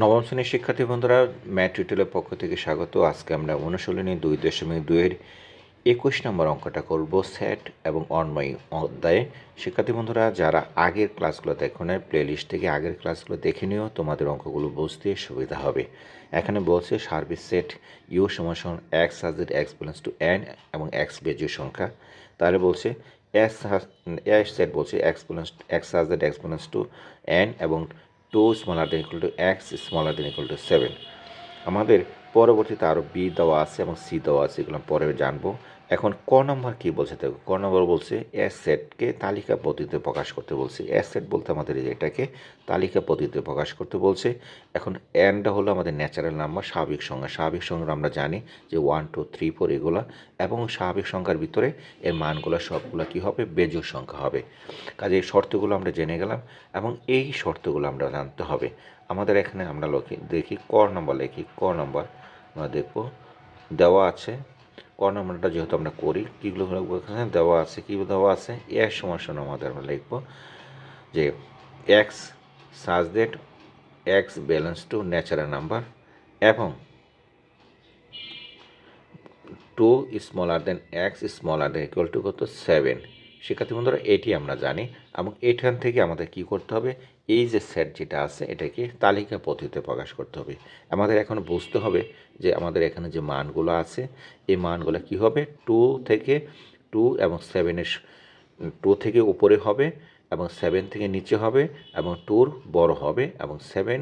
নবম শ্রেণির শিক্ষার্থী বন্ধুরা ম্যাট রিটেলের পক্ষ থেকে স্বাগত। আজকে আমরা অনুশীলনী দুই দশমিক দুইয়ের একুশ নম্বর অঙ্কটা করব স্যাট এবং অন্ময় অধ্যায়ে। শিক্ষার্থী বন্ধুরা, যারা আগের ক্লাসগুলো দেখো না প্লে লিস্ট থেকে আগের ক্লাসগুলো দেখে নিও, তোমাদের অঙ্কগুলো বুঝতে সুবিধা হবে। এখানে বলছে সার্ভিস সেট ইউ সমান এক্স হাজেড এক্স ব্যালেন্স টু এন এবং এক্স বেজুর সংখ্যা। তাহলে বলছে এস এস সেট বলছে এক্স ব্যালেন্স এক্স হাজেড এক্স ব্যালেন্স টু এন এবং two smaller than equal to X smaller than equal to seven আমাদের পরবর্তীতে আরও বি দেওয়া আছে এবং সি দেওয়া আছে, এগুলো পরে জানব। এখন ক নম্বর কী বলছে দেখো? ক নম্বর বলছে এস সেটকে তালিকা পদ্ধতিতে প্রকাশ করতে বলছে। এস সেট বলতে আমাদের এটাকে তালিকা পদ্ধতিতে প্রকাশ করতে বলছে। এখন এনটা হলো আমাদের ন্যাচারাল নাম্বার স্বাভাবিক সংখ্যা স্বাভাবিক সংখ্যা আমরা জানি যে ওয়ান টু থ্রি ফোর এগুলো। এবং স্বাভাবিক সংখ্যার ভিতরে এর মানগুলো সবগুলো কী হবে? বেজোর সংখ্যা হবে। কাজে এই শর্তগুলো আমরা জেনে গেলাম এবং এই শর্তগুলো আমরা জানতে হবে। আমাদের এখানে আমরা দেখি ক নম্বর লিখি। ক নম্বর আমরা দেখব, দেওয়া আছে। ক যেহেতু আমরা করি, কীগুলো দেওয়া আছে, কী দেওয়া আছে? এর সমান আমাদের আমরা লিখব যে X such that X belongs to natural number এবং two smaller than X smaller than equal to কত? সেভেন শিক্ষার্থী বন্ধুরা, এটি আমরা জানি এবং এখান থেকে আমাদের কি করতে হবে? এই যে সেট যেটা আছে, এটাকে তালিকা পদ্ধতিতে প্রকাশ করতে হবে। আমাদের এখন বুঝতে হবে যে আমাদের এখানে যে মানগুলো আছে, এই মানগুলো কি হবে? টু থেকে টু এবং সেভেনের টু থেকে উপরে হবে এবং সেভেন থেকে নিচে হবে এবং টুর বড় হবে এবং সেভেন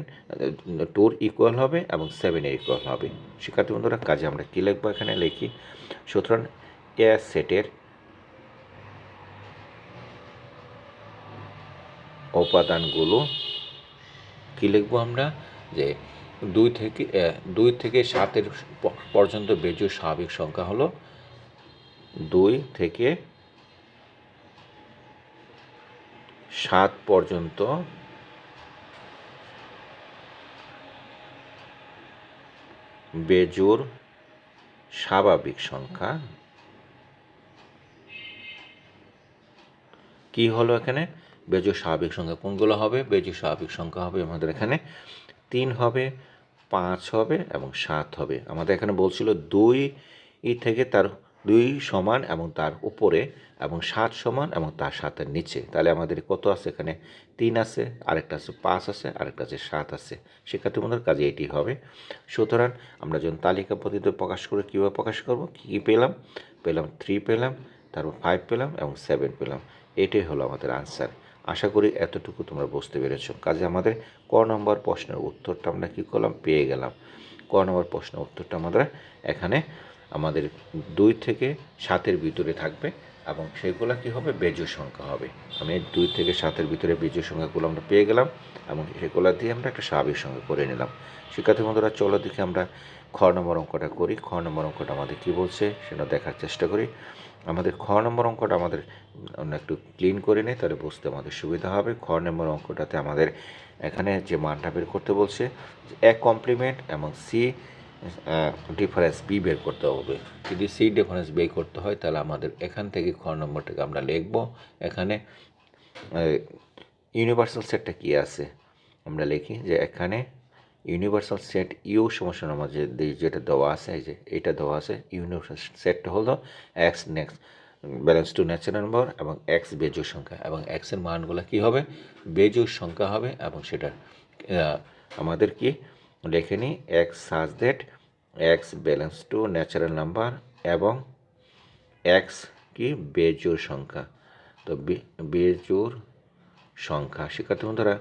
টুর ইকুয়াল হবে এবং সেভেনের ইকুয়াল হবে। শিক্ষার্থী বন্ধুরা, কাজে আমরা কী লিখব এখানে? লিখি। সুতরাং এ সেটের উপাদানগুলো কী লিখব আমরা? যে দুই থেকে দুই থেকে সাতের পর্যন্ত বেজোর স্বাভাবিক সংখ্যা হলো দুই থেকে সাত পর্যন্ত বেজোর স্বাভাবিক সংখ্যা কি হলো এখানে? বেজোর স্বাভাবিক সংখ্যা কোনগুলো হবে? বেজোর স্বাভাবিক সংখ্যা হবে আমাদের এখানে তিন হবে, পাঁচ হবে এবং সাত হবে। আমাদের এখানে বলছিল দুই থেকে তার দুই সমান এবং তার উপরে এবং সাত সমান এবং তার সাতের নিচে। তাহলে আমাদের কত আছে এখানে? তিন আছে, আরেকটা আছে পাঁচ আছে, আরেকটা আছে সাত আছে। শিক্ষার্থী বন্ধুর কাজে এটি হবে। সুতরাং আমরা যখন তালিকা পদ্ধতিতে প্রকাশ করে কীভাবে প্রকাশ করব? কী পেলাম? পেলাম থ্রি পেলাম, তারপর ফাইভ পেলাম এবং সেভেন পেলাম। এটাই হলো আমাদের আনসার আশা করি এতটুকু তোমরা বুঝতে পেরেছ। কাজে আমাদের ক নম্বর প্রশ্নের উত্তরটা আমরা কী করলাম? পেয়ে গেলাম। ক নম্বর প্রশ্নের উত্তরটা আমরা এখানে আমাদের দুই থেকে সাতের ভিতরে থাকবে। এবং সেগুলো কী হবে? বেজোর সংখ্যা হবে। আমি দুই থেকে সাতের ভিতরে বেজোর সংখ্যাগুলো আমরা পেয়ে গেলাম এবং সেগুলো দিয়ে আমরা একটা স্বাভাবিক সংখ্যা করে নিলাম। শিক্ষার্থী বন্ধুরা, চলো দিকে আমরা খ নম্বর অঙ্কটা করি। খ নম্বর অঙ্কটা আমাদের কী বলছে সেটা দেখার চেষ্টা করি। আমাদের খ নম্বর অঙ্কটা আমাদের একটু ক্লিন করে নিই, তাহলে বুঝতে আমাদের সুবিধা হবে। খ নম্বর অঙ্কটাতে আমাদের এখানে যে মানটা বের করতে বলছে এক কমপ্লিমেন্ট এবং সি ডিফারেন্স বি বের করতে হবে। যদি সি ডিফারেন্স বের করতে হয়, তাহলে আমাদের এখান থেকে খ নম্বরটাকে আমরা লিখব। এখানে ইউনিভার্সাল সেটটা কী আছে? আমরা লিখি যে এখানে ইউনিভার্সাল সেট ইউ সমস্যা আমাদের যেটা দেওয়া আছে যে এটা দেওয়া আছে ইউনিভার্সাল সেটটা হলো X next belongs to natural number এবং এক্স বেজোর সংখ্যা। এবং এক্সের মানগুলো কী হবে? বেজোর সংখ্যা হবে এবং সেটা আমাদের কি লিখে নিই X such that X belongs to natural number এবং এক্স কি বেজোর সংখ্যা। তো বেজোর সংখ্যা। শিক্ষার্থী বন্ধুরা,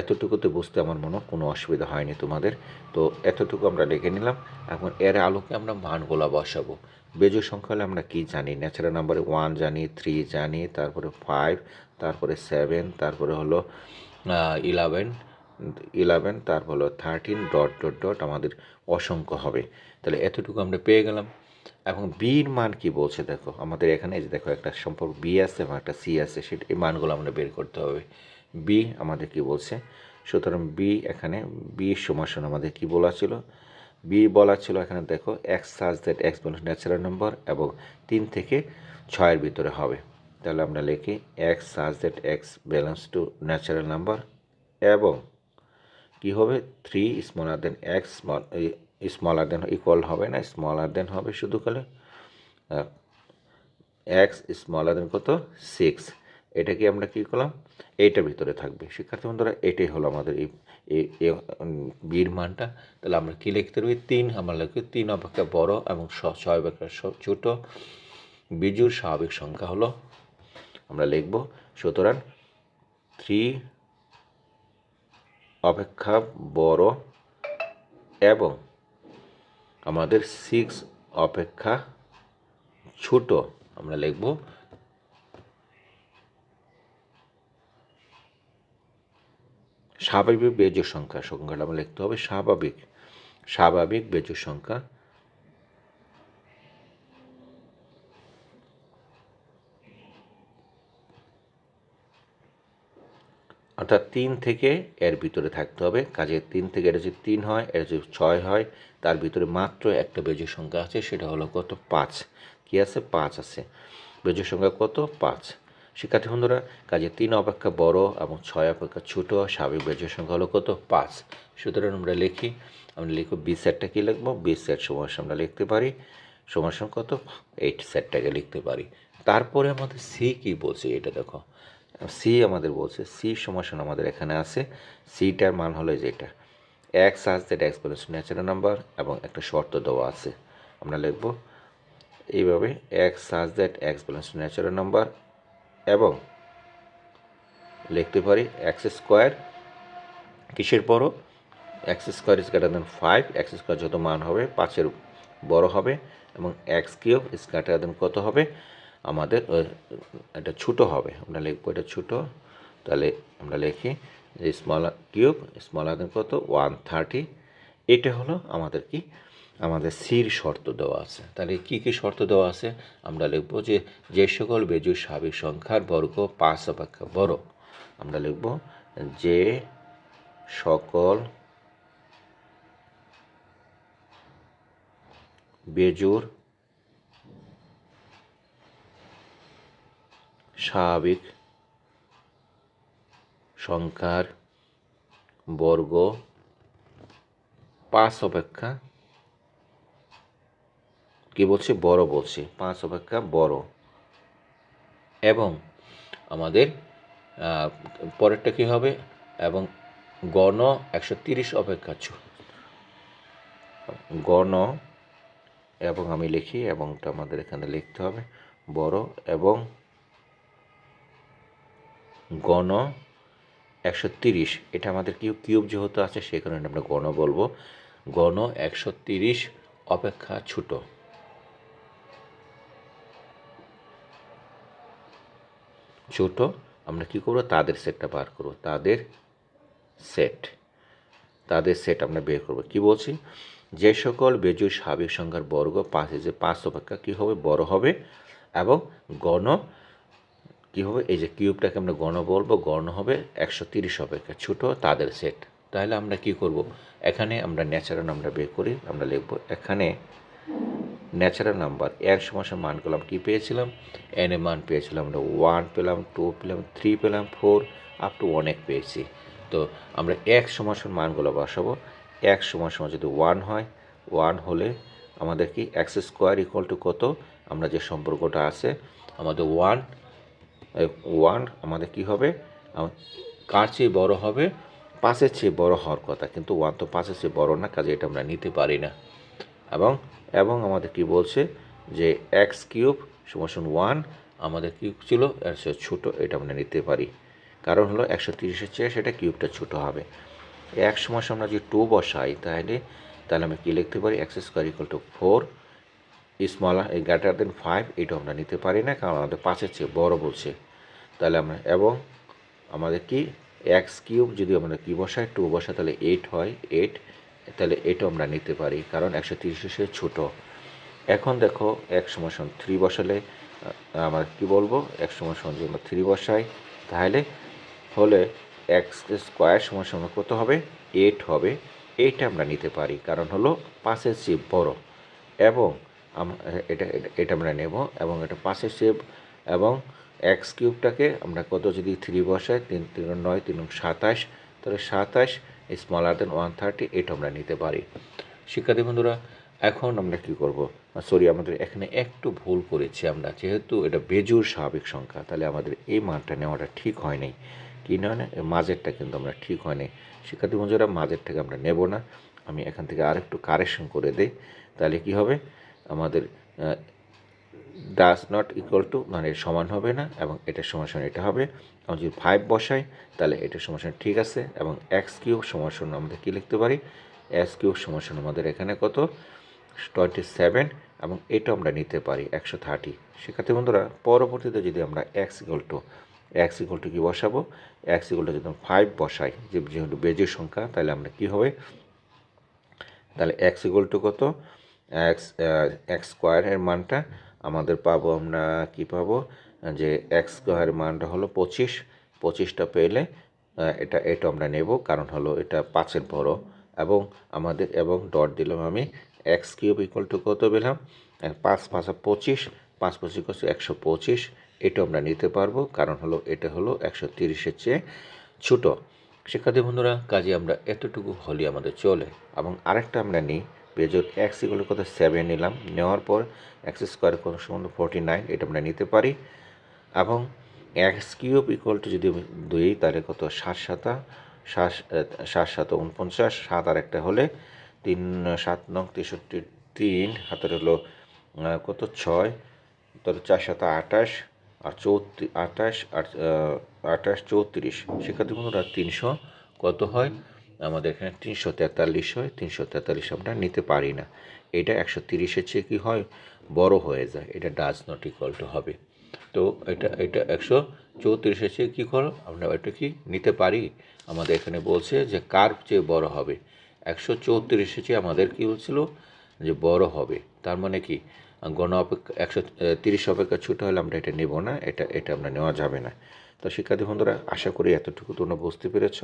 এতটুকুতে বুঝতে আমার মনে কোনো অসুবিধা হয়নি তোমাদের। তো এতটুকু আমরা লিখে নিলাম। এখন এর আলোকে আমরা মানগুলা বসাবো। বেজোর সংখ্যা হলে আমরা কী জানি? ন্যাচারাল নাম্বারে ওয়ান জানি থ্রি জানি, তারপরে ফাইভ তারপরে সেভেন তারপরে হলো ইলেভেন ইলেভেন তারপর হলো থার্টিন ডট ডট ডট আমাদের অসংখ্য হবে। তাহলে এতটুকু আমরা পেয়ে গেলাম। এবং বির মান কি বলছে দেখো? আমাদের এখানে যে দেখো একটা সম্পর্ক বি আছে এবং একটা সি আছে, সেটা এই মানগুলো আমরা বের করতে হবে। বি আমাদের কি বলছে? সুতরাং বি এখানে বি সমাসন আমাদের কি বলা ছিল? বি বলা ছিল এখানে দেখো এক্স সাজ দ্যাট এক্স বলুন ন্যাচারাল নম্বর এবং তিন থেকে ছয়ের ভিতরে হবে। তাহলে আমরা লিখি X such that X belongs to natural number এবং কি হবে? Three smaller than X small smaller than equal হবে না? স্মলার দেন হবে শুধু কালে এক্স স্মলার দেন কত? সিক্স এটা কি আমরা কী করলাম? এইটার ভিতরে থাকবে। শিক্ষার্থী বন্ধুরা, এটাই হলো আমাদের এই বীর মানটা। তাহলে আমরা কী লিখতে পারি? তিন, আমরা লিখি তিন অপেক্ষা বড় এবং ছয় অপেক্ষা ছোট। বিজুর স্বাভাবিক সংখ্যা হলো, আমরা লিখব, সুতরাং থ্রি অপেক্ষা বড় এবং আমাদের সিক্স অপেক্ষা ছোট। আমরা লিখব স্বাভাবিক বেজোর সংখ্যা। সংখ্যাটা আমরা লিখতে হবে স্বাভাবিক। স্বাভাবিক বেজোর সংখ্যা অর্থাৎ তিন থেকে এর ভিতরে থাকতে হবে। কাজে তিন থেকে এটা যদি তিন হয় এটা যদি ছয় হয়, তার ভিতরে মাত্র একটা বেজের সংখ্যা আছে, সেটা হলো কত? পাঁচ। কী আছে? পাঁচ আছে। বেজের সংখ্যা কত? পাঁচ। শিক্ষার্থী বন্ধুরা, কাজে তিন অপেক্ষা বড় এবং ছয় অপেক্ষা ছোট, স্বাভাবিক বেজোর সংখ্যা হলো কত? পাঁচ। সুতরাং আমরা লিখি, আমরা লিখব বি সেটটা কী লিখব? বি সেট সময় আমরা লিখতে পারি। সময় কত? এইট সেটটাকে লিখতে পারি। তারপরে আমাদের সি কী বলছে? এটা দেখো। সি আমাদের বলছে সি সমাসন আমাদের এখানে আছে সিটার মান হলো যেটা X as that exponents natural number এবং একটা শর্ত দেওয়া আছে। আমরা লিখব, এইভাবে x such that exponents natural number এবং লিখতে পারি এক্স স্কোয়ার কিসের বড়? X square is greater than five X square যত মান হবে, পাঁচের বড় হবে এবং X cube is greater than কত হবে? আমাদের এটা ছোটো হবে। আমরা লিখব এটা ছোটো। তাহলে আমরা লিখি যে স্মল কিউব স্মল আদান কত? ওয়ান থার্টি এটা হলো আমাদের কি? আমাদের সির শর্ত দেওয়া আছে। তাহলে কি কি শর্ত দেওয়া আছে? আমরা লিখব যে যে সকল বেজু স্বাভাবিক সংখ্যার বর্গ পাঁচ অপেক্ষা বড়। আমরা লিখব যে সকল বেজুর স্বাভাবিক। সংখ্যার বর্গ পাঁচ অপেক্ষা। কি বলছে? বড় বলছে। পাঁচ অপেক্ষা বড়। এবং আমাদের পরেরটা কি হবে? এবং গণ একশো তিরিশ অপেক্ষা গণ এবং আমি লিখি এবংটা আমাদের এখানে লিখতে হবে। বড় এবং গণ একশো তিরিশ। এটা আমাদের কিউ কিউব যেহেতু আছে সে কারণে আমরা গণ বলব। গণ একশো তিরিশ অপেক্ষা ছোট। ছোট, আমরা কি করব? তাদের সেটটা বার করব। তাদের সেট। তাদের সেট আমরা বের করব। কি বলছি? যে সকল বেজুর স্বাভাবিক সংখ্যার বর্গ পাঁচ পাঁচ অপেক্ষা কী হবে? বড় হবে। এবং গণ কী হবে? এই যে কিউবটাকে আমরা গণ বলব গণ হবে একশো তিরিশ অপেক্ষা ছোটো তাদের সেট তাহলে আমরা কি করব? এখানে আমরা ন্যাচারাল নাম্বার বের করি, আমরা লিখব এখানে ন্যাচারাল নাম্বার এর সমস্যার মান করলাম, কী পেয়েছিলাম? এন এ মান পেয়েছিলাম, আমরা ওয়ান পেলাম টু পেলাম থ্রি পেলাম ফোর আপ টু অনেক পেয়েছি। তো আমরা এক সমস্যার মানগুলো বসাবো। এক সময় সময় যদি ওয়ান হয় ওয়ান হলে আমাদের কি এক্স স্কোয়ার ইকুয়াল টু কত? আমরা যে সম্পর্কটা আছে, আমাদের ওয়ান ওয়ান আমাদের কি হবে? কার চেয়ে বড় হবে? পাঁচের চেয়ে বড় হওয়ার কথা। কিন্তু ওয়ান তো পাঁচের চেয়ে বড় না, কাজে এটা আমরা নিতে পারি না। এবং এবং আমাদের কি বলছে? যে এক্স কিউব সমান ওয়ান আমাদের কিউব ছিল এর সে ছোটো, এটা আমরা নিতে পারি। কারণ হলো একশো তিরিশের চেয়ে সেটা কিউবটা ছোটো হবে। এক সময় আমরা যদি টু বসাই, তাহলে তাহলে আমি কী লিখতে পারি? X square equal to four small greater than five এটা আমরা নিতে পারি না, কারণ আমাদের পাঁচের চেয়ে বড় বলছে। তাহলে আমরা, এবং আমাদের কি? এক্স কিউব যদি আমরা কি বসাই টু বসাই, তাহলে এইট হয় এইট তাহলে এটাও আমরা নিতে পারি, কারণ একশো তিরিশে ছোটো। এখন দেখো এক সময় থ্রি বসালে আমরা কি বলব? এক সময় যদি আমরা থ্রি বসাই, তাহলে হলে এক্স স্কোয়ার সময় সময় কত হবে? এইট হবে। এইটা আমরা নিতে পারি, কারণ হলো পাশের চেয়ে বড়। এবং এটা এটা আমরা নেব এবং এটা পাশের চেয়ে এবং এক্স কিউবটাকে আমরা কত যদি থ্রি বসাই, তিন তিন, নয়, তিন, সাতাশ, তাহলে সাতাশ স্মলার দেন ওয়ান থার্টি এটা আমরা নিতে পারি। শিক্ষার্থী বন্ধুরা, এখন আমরা কি করব? সরি আমাদের এখানে একটু ভুল করেছি আমরা, যেহেতু এটা বেজুর স্বাভাবিক সংখ্যা, তাহলে আমাদের এই মানটা নেওয়াটা ঠিক হয় নাই কি নয় না মাঝেরটা কিন্তু আমরা ঠিক হয় নাই শিক্ষার্থী বন্ধুরা মাঝেরটাকে আমরা নেব না। আমি এখান থেকে আরেকটু কারেকশন করে দিই, তাহলে কি হবে? আমাদের ডাস নট ইকুয়াল টু মানে সমান হবে না, এবং এটার সমান এটা হবে। আমরা যদি ফাইভ বসাই, তাহলে এটার সমান ঠিক আছে, এবং এক্স কিউব সমান আমাদের কী লিখতে পারি? এক্স কিউব সমান আমাদের এখানে কত? টোয়েন্টি সেভেন এবং এটা আমরা নিতে পারি একশো থার্টি সেক্ষেত্রে বন্ধুরা, পরবর্তীতে যদি আমরা X equal to X equal to কী বসাবো? এক্স ইকুয়াল টু যদি ফাইভ বসাই, যে যেহেতু বেজের সংখ্যা, তাহলে আমরা কী হবে? তাহলে এক্স ইকুয়াল টু কত? এক্স এক্স স্কোয়ারের মানটা আমাদের পাবো আমরা কি পাবো? যে এক্স স্কোয়ারের মানটা হলো পঁচিশ। পঁচিশটা পেলে এটা এটা আমরা নেব। কারণ হলো এটা পাঁচের বড়। এবং আমাদের, এবং ডট দিলাম আমি এক্স কিউব ইকুয়াল টু কত পেলাম? পাঁচ পাঁচ পঁচিশ। পাঁচ পঁচিশ করছে একশো পঁচিশ। এটা আমরা নিতে পারব। কারণ হলো এটা হলো একশো তিরিশের চেয়ে ছোটো। শিক্ষার্থী বন্ধুরা, কাজে আমরা এতটুকু হলে আমাদের চলে। এবং আরেকটা আমরা নিই। পেজর এক্স ইকুয়াল কত? সেভেন নিলাম। নেওয়ার পর এক্স স্কোয়ার কত সমান ফোরটি নাইন এটা আমরা নিতে পারি। এবং এক্স কিউব ইকুয়াল টু যদি দুই, তাহলে কত? সাত সাতা। সাত সাত সাত উনপঞ্চাশ। সাত আর একটা হলে তিন, সাত নং তেষট্টি তিন, হাতের হলো কত? ছয়। তাহলে চার সাত আঠাশ আর চৌত্রি আঠাশ আর আঠাশ চৌত্রিশ। শিক্ষার্থী বন্ধুরা তিনশো। কত হয়? আমাদের এখানে তিনশো তেতাল্লিশ হয়, তিনশো তেতাল্লিশ আমরা নিতে পারি না। এটা একশো তিরিশের চেয়ে কী হয়? বড় হয়ে যায়। এটা ডাজ নট ইকুয়াল টু হবে। তো এটা এটা একশো চৌত্রিশের চেয়ে কী করো? আমরা এটা কি নিতে পারি? আমাদের এখানে বলছে যে কার চেয়ে বড় হবে। একশো চৌত্রিশের চেয়ে আমাদের কী বলছিল? যে বড় হবে। তার মানে কি? গণ অপেক্ষা, একশো তিরিশ অপেক্ষা ছোটো হলে আমরা এটা নেব না। এটা এটা আমরা নেওয়া যাবে না। তো শিক্ষার্থী বন্ধুরা, আশা করি এতটুকু তোমরা বুঝতে পেরেছ।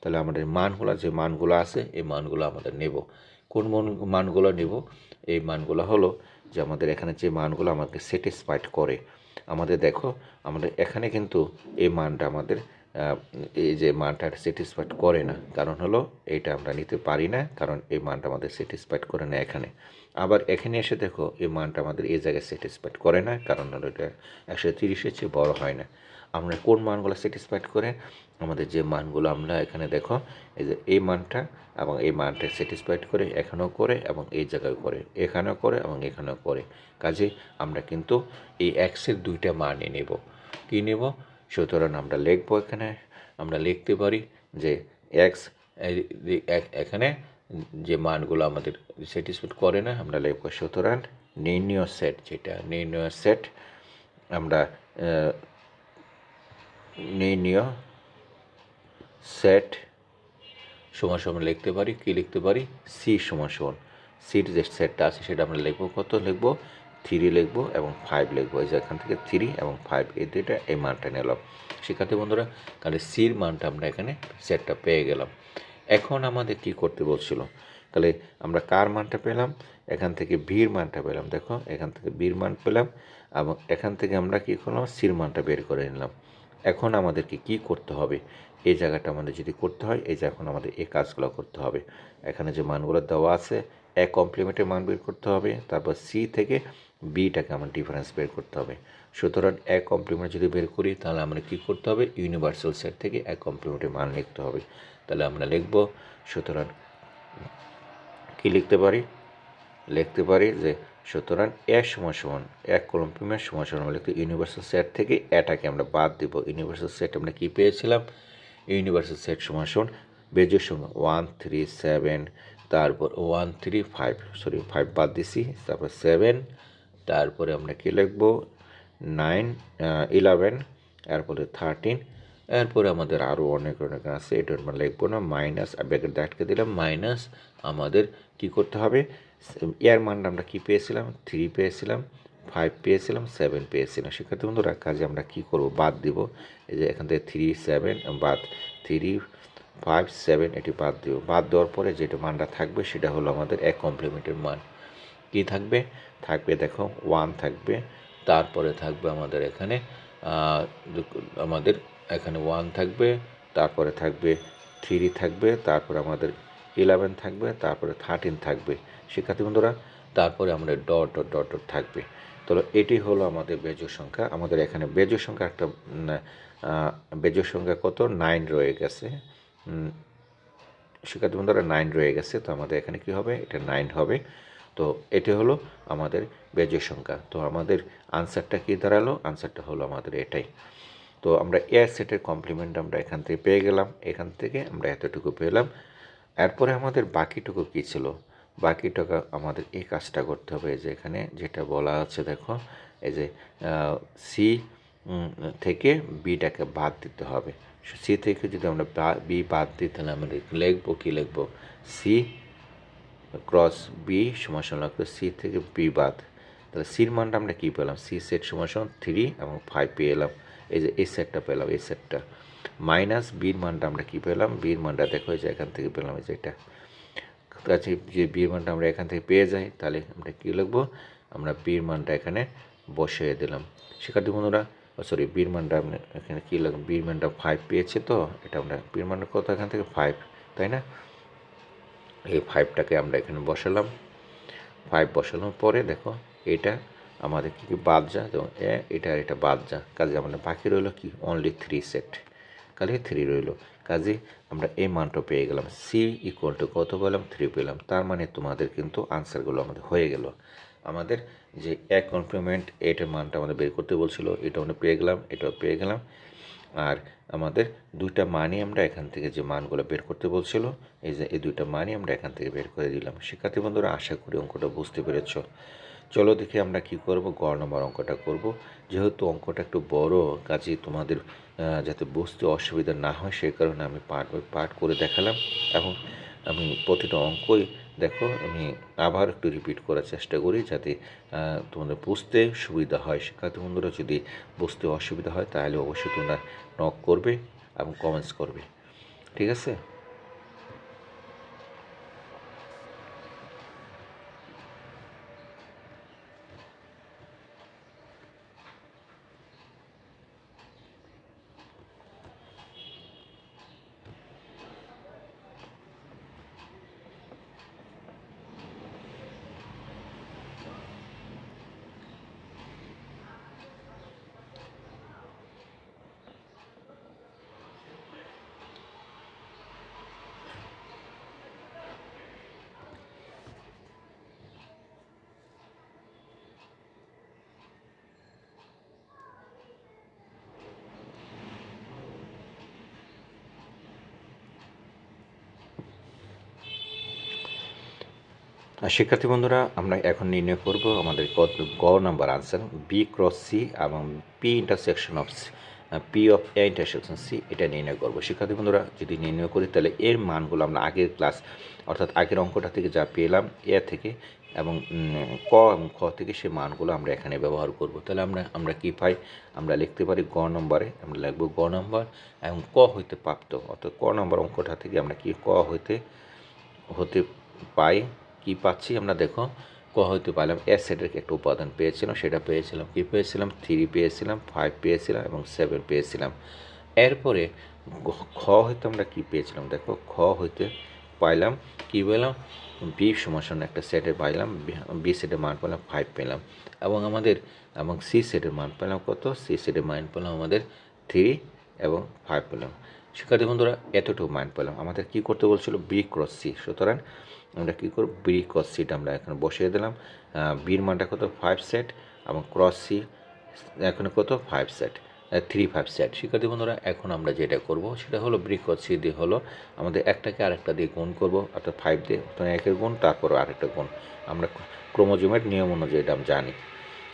তাহলে আমাদের মানগুলো, যে মানগুলো আছে, এই মানগুলো আমাদের নেব। কোন মন, মানগুলো নেব? এই মানগুলো হলো যে আমাদের এখানে যে মানগুলো আমাকে স্যাটিসফাইড করে। আমাদের দেখো, আমাদের এখানে কিন্তু এই মানটা আমাদের এই যে মানটা স্যাটিসফাইড করে না। কারণ হলো এইটা আমরা নিতে পারি না, কারণ এই মানটা আমাদের স্যাটিসফাইড করে না এখানে। আবার এখানে এসে দেখো, এই মানটা আমাদের এই জায়গায় স্যাটিসফাইড করে না, কারণ হলো এটা একশো তিরিশের চেয়ে বড় হয় না। আমরা কোন মানগুলো স্যাটিসফাইড করে, আমাদের যে মানগুলো আমরা এখানে দেখো, এই যে এই মানটা এবং এই মানটা স্যাটিসফাইড করে, এখানেও করে এবং এই জায়গায় করে, এখানেও করে এবং এখানেও করে। কাজে আমরা কিন্তু এই এক্সের দুইটা মানই নেব। কী নেব? সুতরাং আমরা লিখব এখানে, আমরা লিখতে পারি যে এক্স এখানে যে মানগুলো আমাদের স্যাটিসফাইড করে না, আমরা লিখব সুতরাং নির্ণয় সেট যেটা নির্ণয় সেট আমরা নির্ণয় সেট সমান সমান লিখতে পারি, কি লিখতে পারি? সি সমান সমান। সির যে সেটটা আছে সেটা আমরা লিখব, কত লিখব? থ্রি লিখব এবং ফাইভ লিখব। এই যে এখান থেকে থ্রি এবং ফাইভ এই দুইটা এই মানটা নিলাম শিক্ষার্থী বন্ধুরা, তাহলে সির মানটা আমরা এখানে সেটটা পেয়ে গেলাম। এখন আমাদের কি করতে বলছিল? তাহলে আমরা কার মানটা পেলাম? এখান থেকে ভির মানটা পেলাম। দেখো, এখান থেকে বীর মান পেলাম এবং এখান থেকে আমরা কী করলাম? সির মানটা বের করে নিলাম। এখন আমাদেরকে কি করতে হবে? এই জায়গাটা আমাদের যদি করতে হয়, এই যে এখন আমাদের এই কাজগুলো করতে হবে। এখানে যে মানগুলো দেওয়া আছে, এক কমপ্লিমেন্টের মান বের করতে হবে, তারপর সি থেকে বিটাকে আমার ডিফারেন্স বের করতে হবে। সুতরাং এক কমপ্লিমেন্ট যদি বের করি, তাহলে আমরা কী করতে হবে? ইউনিভার্সাল সেট থেকে এক কমপ্লিমেন্টের মান লিখতে হবে। তাহলে আমরা লিখব, সুতরাং কী লিখতে পারি? লিখতে পারি যে সুতরাং এ সমান সমান, এক কলম্পিমের সমান সমান আমরা লিখতে ইউনিভার্সাল সেট থেকে এটাকে আমরা বাদ দিব। ইউনিভার্সাল সেট আমরা কী পেয়েছিলাম? ইউনিভার্সাল সেট সমান সমান বেজের সঙ্গে ওয়ান থ্রি সেভেন তারপর one three five sorry five বাদ দিছি, তারপর সেভেন তারপরে আমরা কী লিখব? নাইন ইলেভেন এরপরে থার্টিন এরপরে আমাদের আরও অনেক অনেক আছে, এটা আমরা লিখব না মাইনাস ব্যাকেট আটকে দিলাম মাইনাস আমাদের কি করতে হবে? এর মানটা আমরা কী পেয়েছিলাম? থ্রি পেয়েছিলাম, ফাইভ পেয়েছিলাম, সেভেন পেয়েছিলাম। শিক্ষার্থী বন্ধুরা, কাজে আমরা কী করব? বাদ দিব। এই যে এখান থেকে থ্রি, সেভেন, বাদ থ্রি, ফাইভ, সেভেন এটি বাদ দিব। বাদ দেওয়ার পরে যেটা মানটা থাকবে সেটা হলো আমাদের এক কমপ্লিমেন্টের মান। কি থাকবে? থাকবে দেখো ওয়ান থাকবে, তারপরে থাকবে আমাদের এখানে আমাদের এখানে ওয়ান থাকবে, তারপরে থাকবে থ্রি থাকবে, তারপরে আমাদের ইলেভেন থাকবে, তারপরে থার্টিন থাকবে। শিক্ষার্থী বন্ধুরা, তারপরে আমাদের ডট ডট ডট থাকবে। তো এটি হলো আমাদের বেজোর সংখ্যা। আমাদের এখানে বেজোর সংখ্যা একটা বেজোর সংখ্যা কত? নাইন রয়ে গেছে। শিক্ষার্থী বন্ধুরা, নাইন রয়ে গেছে। তো আমাদের এখানে কি হবে? এটা নাইন হবে। তো এটি হলো আমাদের বেজোর সংখ্যা। তো আমাদের আনসারটা কি দাঁড়াল? আনসারটা হলো আমাদের এটাই। তো আমরা এ সেটের কমপ্লিমেন্ট আমরা এখান থেকে পেয়ে গেলাম। এখান থেকে আমরা এতটুকু পেলাম। এরপরে আমাদের বাকিটুকু কী ছিল? বাকিটুকু আমাদের এই কাজটা করতে হবে যে এখানে যেটা বলা আছে দেখো, এই যে সি থেকে বিটাকে বাদ দিতে হবে। সি থেকে যদি আমরা বি বাদ দিই তাহলে আমরা লিখব কী লিখব? সি ক্রস বি সমান লাগবে সি থেকে বি বাদ। তাহলে সির মানটা আমরা কী পেলাম? সি সেট সমান থ্রি এবং ফাইভ পেয়ে এলাম। এই যে এই সেটটা পেলাম এই সেটটা মাইনাস বির মানটা আমরা কী পেলাম? বির মানটা দেখো যে এখান থেকে পেলাম, এই যে এটা। কাছে যে বির মানটা আমরা এখান থেকে পেয়ে যাই, তাহলে আমরা কী লিখব? আমরা বির মানটা এখানে বসিয়ে দিলাম। শিক্ষার্থী বন্ধুরা সরি বির মানটা আমরা এখানে কী লাগবে বির মানটা ফাইভ পেয়েছে তো, এটা আমরা বির মানটা কত? এখান থেকে ফাইভ তাই না? এই ফাইভটাকে আমরা এখানে বসালাম। ফাইভ বসানোর পরে দেখো, এটা আমাদের কী কী বাদ যা যেমন এ, এটা এটা বাদ যা কাজে আমাদের বাকি রইল কি? অনলি থ্রি সেট কাজে থ্রি রইল। কাজে আমরা এই মানটা পেয়ে গেলাম। সি ইকুয়াল টু কত পেলাম? থ্রি পেলাম। তার মানে তোমাদের কিন্তু আনসারগুলো আমাদের হয়ে গেল। আমাদের যে এক কমপ্লিমেন্ট এটার মানটা আমাদের বের করতে বলছিল, এটা আমরা পেয়ে গেলাম, এটাও পেয়ে গেলাম। আর আমাদের দুইটা মানই আমরা এখান থেকে যে মানগুলো বের করতে বলছিল, এই যে, এই দুইটা মানই আমরা এখান থেকে বের করে দিলাম। শিক্ষার্থী বন্ধুরা, আশা করি অঙ্কটা বুঝতে পেরেছ। চলো দেখি আমরা কি করব গ নম্বর অঙ্কটা করব। যেহেতু অঙ্কটা একটু বড় কাজে তোমাদের যাতে বুঝতে অসুবিধা না হয় সেই কারণে আমি পাঠ পাঠ করে দেখালাম। এবং আমি প্রতিটা অঙ্কই দেখো, আমি আবার একটু রিপিট করার চেষ্টা করি যাতে তোমাদের বুঝতে সুবিধা হয়। শিক্ষার্থী বন্ধুরা, যদি বুঝতে অসুবিধা হয়, তাহলে অবশ্যই তোমরা নক করবে এবং কমেন্টস করবে। ঠিক আছে? শিক্ষার্থী বন্ধুরা, আমরা এখন নির্ণয় করব আমাদের গ number answer B cross C এবং P intersection of P of A intersection C এটা নির্ণয় করব। শিক্ষার্থী বন্ধুরা, যদি নির্ণয় করি, তাহলে এর মানগুলো আমরা আগের ক্লাস অর্থাৎ আগের অঙ্কটা থেকে যা পেলাম এ থেকে এবং ক এবং খ থেকে সে মানগুলো আমরা এখানে ব্যবহার করব। তাহলে আমরা আমরা কী পাই? আমরা লিখতে পারি গ নম্বরে, আমরা লিখব গ নম্বর এবং ক হইতে প্রাপ্ত। অর্থাৎ ক নম্বর অঙ্কটা থেকে আমরা কি ক হইতে, হতে পাই? কি পাচ্ছি আমরা দেখো। ক হইতে পারলাম এস সেটের একটা উপাদান পেয়েছিলাম, সেটা পেয়েছিলাম, কি পেয়েছিলাম? থ্রি পেয়েছিলাম ফাইভ পেয়েছিলাম এবং সেভেন পেয়েছিলাম। এরপরে খ হইতে আমরা কি পেয়েছিলাম? দেখো, খ হইতে পাইলাম, কি পেলাম? বি সমাসন একটা সেটে পাইলাম বি সেটের মান পেলাম ফাইভ পেলাম। এবং আমাদের, এবং সি সেটের মান পেলাম কত? সি সেটের মান পেলাম আমাদের থ্রি এবং ফাইভ পেলাম। শিক্ষার্থী বন্ধুরা, এতটুকু মান পেলাম। আমাদের কি করতে বলছিল? বি ক্রস সি সুতরাং আমরা কী করব? বি ক্রস সিটা আমরা এখানে বসিয়ে দিলাম। বির মানটা কত? ফাইভ সেট এবং ক্রস সি এখানে কত? Five set three five set শিক্ষার্থী বন্ধুরা, এখন আমরা যেটা করব, সেটা হলো বি ক্রস সি দিয়ে হলো আমাদের একটাকে আরেকটা দিয়ে গুণ করব, অর্থাৎ ফাইভ দিয়ে। একের গুণ, তারপর আরেকটা গুণ। আমরা ক্রোমোজোমের নিয়ম অনুযায়ী এটা আমি জানি।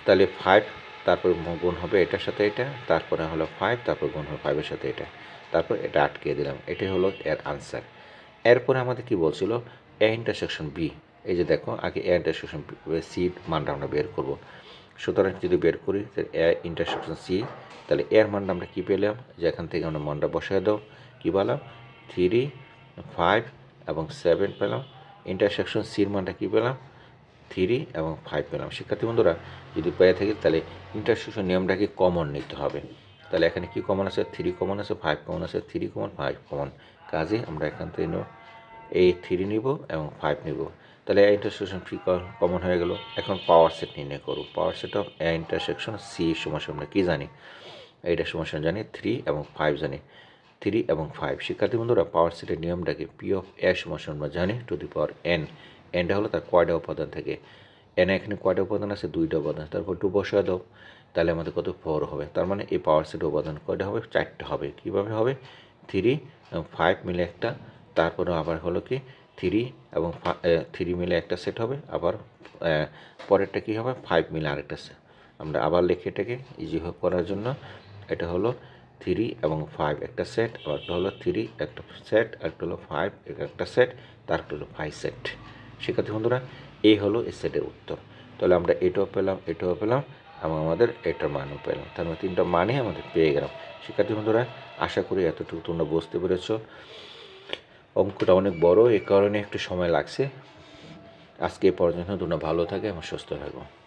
তাহলে ফাইভ তারপর গুণ হবে এটার সাথে এটা, তারপরে হলো ফাইভ তারপর গুণ হবে ফাইভের সাথে এটা। তারপর এটা আটকে দিলাম। এটাই হলো এর আনসার এরপরে আমাদের কি বলছিল? এ ইন্টারসেকশন বি এই যে দেখো, আগে এ ইন্টারসেকশন সি মানটা আমরা বের করব। সুতরাং যদি বের করি এ ইন্টারসেকশন সি তাহলে এর মানটা আমরা কী পেলাম? যে এখান থেকে আমরা মানটা বসায় দাও, কী পেলাম? থ্রি ফাইভ এবং সেভেন পেলাম। ইন্টারসেকশন সির মানটা কী পেলাম? থ্রি এবং ফাইভ পেলাম। শিক্ষার্থী বন্ধুরা, যদি পেয়ে থাকি, তাহলে ইন্টারসেকশন নিয়মটাকে কমন নিতে হবে। তাহলে এখানে কি কমন আছে? থ্রি কমন আছে ফাইভ কমন আছে থ্রি কমন ফাইভ কমন কাজে আমরা এখান থেকে এই থ্রি নিব এবং ফাইভ নিব। তাহলে এ ইন্টারসেকশন ফ্রি কমন হয়ে গেল। এখন পাওয়ার সেট নির্ণয় করব power set of A intersection C সমস্যা আমরা কী জানি? এইটা সমস্যা জানি থ্রি এবং ফাইভ জানি। থ্রি এবং ফাইভ শিক্ষার্থী বন্ধুরা পাওয়ার সেটের নিয়মটাকে পি অফ এ সমস্যা আমরা জানি টু দি পাওয়ার এন এনটা হলো তার কয়টা উপাদান থেকে। এন এখানে কয়টা উপাদান আছে, দুইটা উপাদান। তারপর টু বসায় দাও। তাহলে আমাদের কত? ফোর হবে। তার মানে এই পাওয়ার সেট উপাদান কয়টা হবে? চারটে হবে। কীভাবে হবে? থ্রি এবং ফাইভ মিলে একটা তারপরে আবার হলো কি থ্রি এবং থ্রি মিলে একটা সেট হবে, আবার পরেরটা কী হবে? ফাইভ মিলে আরেকটা সেট আমরা আবার লিখি এটাকে ইজি করার জন্য, এটা হলো থ্রি এবং ফাইভ একটা সেট আর একটা হলো থ্রি একটা সেট একটা হলো ফাইভ একটা সেট তার একটা হলো ফাইভ সেট শিক্ষার্থী বন্ধুরা, এই হলো এই সেটের উত্তর। তাহলে আমরা এটাও পেলাম এটাও পেলাম, এবং আমাদের এটার মানও পেলাম। তার মানে তিনটা মানে আমাদের পেয়ে গেলাম। শিক্ষার্থী বন্ধুরা, আশা করি এতটুকু তোমরা বুঝতে পেরেছ। অঙ্কটা অনেক বড়, এ কারণে একটু সময় লাগছে। আজকে পর্যন্ত, তোমরা ভালো থাকে এবং সুস্থ থাকো।